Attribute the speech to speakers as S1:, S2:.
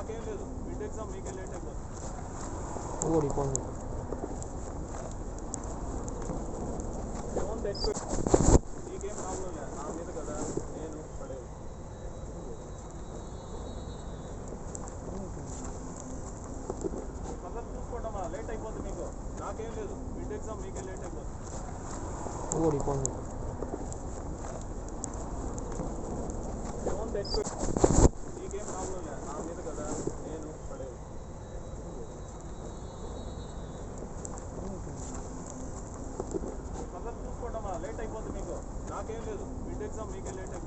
S1: Exam మీకే late అయిపోతుంది.
S2: ఓడిపోయింది
S1: నీకేం ప్రాబ్లం లేదు. నా మీద కదా నేను పడేది. పక్కన చూసుకోండమ్మా. లేట్ అయిపోతుంది మీకు. నాకేం లేదు. మిడ్ ఎగ్జామ్ మీకే లేట్ అయిపోతుంది.
S2: ఓడిపోయింది
S1: ఫోన్ తెచ్చి exam, make a letter.